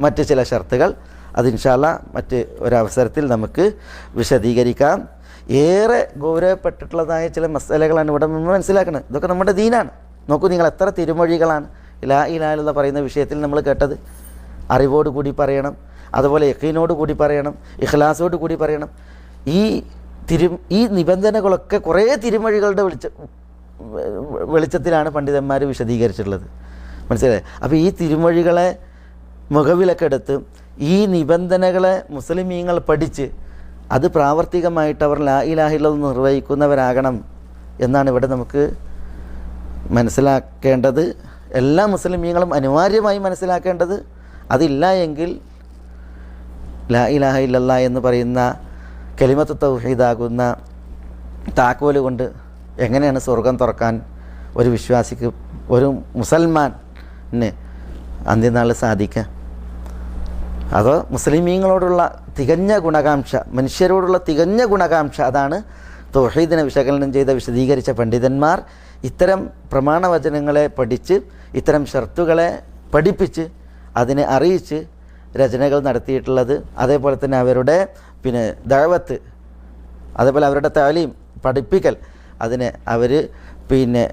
മറ്റ് ചില ഷർത്തുകൾ അത് ഇൻഷാല്ല മറ്റ് ഒരവസരത്തിൽ നമുക്ക് വിശദീകരിക്കാം. ഏറെ ഗൗരവപ്പെട്ടിട്ടുള്ളതായ ചില മസാലകളാണ് ഇവിടെ നമ്മൾ മനസ്സിലാക്കുന്നത് ഇതൊക്കെ നമ്മുടെ ദീനാണ്. നോക്കൂ നിങ്ങൾ എത്ര തിരുമൊഴികളാണ്. ഇലാ ഇലാലുള്ള പറയുന്ന വിഷയത്തിൽ നമ്മൾ കേട്ടത്. അറിവോട് കൂടി പറയണം. അതുപോലെ യക്കീനോട് കൂടി പറയണം. ഇഖ്ലാസോട് കൂടി പറയണം. ഈ തിരു ഈ നിബന്ധനകളൊക്കെ കുറേ തിരുമൊഴികളുടെ വെളിച്ച വെളിച്ചത്തിലാണ് പണ്ഡിതന്മാർ വിശദീകരിച്ചിട്ടുള്ളത്. മനസ്സിലായി? അപ്പോൾ ഈ തിരുമൊഴികളെ മുഖവിലൊക്കെ എടുത്ത് ഈ നിബന്ധനകളെ മുസ്ലിമീങ്ങൾ പഠിച്ച് അത് പ്രാവർത്തികമായിട്ട് അവർ ലാ ഇലാഹില്ല നിർവഹിക്കുന്നവരാകണം എന്നാണ് ഇവിടെ നമുക്ക് മനസ്സിലാക്കേണ്ടത്. എല്ലാ മുസ്ലിമീങ്ങളും അനിവാര്യമായി മനസ്സിലാക്കേണ്ടത് അതില്ല എങ്കിൽ ലാ ഇലാഹ എന്ന് പറയുന്ന കലിമത്ത് തൗഹീദാകുന്ന താക്കോൽ കൊണ്ട് എങ്ങനെയാണ് സ്വർഗം തുറക്കാൻ ഒരു വിശ്വാസിക്ക് ഒരു മുസൽമാന് അന്ത്യനാൾ സാധിക്കുക? അതോ മുസ്ലിമീങ്ങളോടുള്ള തികഞ്ഞ ഗുണകാംക്ഷ മനുഷ്യരോടുള്ള തികഞ്ഞ ഗുണകാംക്ഷ അതാണ് തൊഹീദിനെ വിശകലനം ചെയ്ത വിശദീകരിച്ച പണ്ഡിതന്മാർ ഇത്തരം പ്രമാണവചനങ്ങളെ പഠിച്ച് ഇത്തരം ഷർത്തുകളെ പഠിപ്പിച്ച് അതിനെ അറിയിച്ച് രചനകൾ നടത്തിയിട്ടുള്ളത്. അതേപോലെ തന്നെ അവരുടെ പിന്നെ ദഴവത്ത് അതേപോലെ അവരുടെ താലീം പഠിപ്പിക്കൽ അതിനെ അവർ പിന്നെ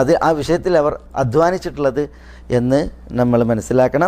അത് ആ വിഷയത്തിൽ അവർ അധ്വാനിച്ചിട്ടുള്ളത് എന്ന് നമ്മൾ മനസ്സിലാക്കണം.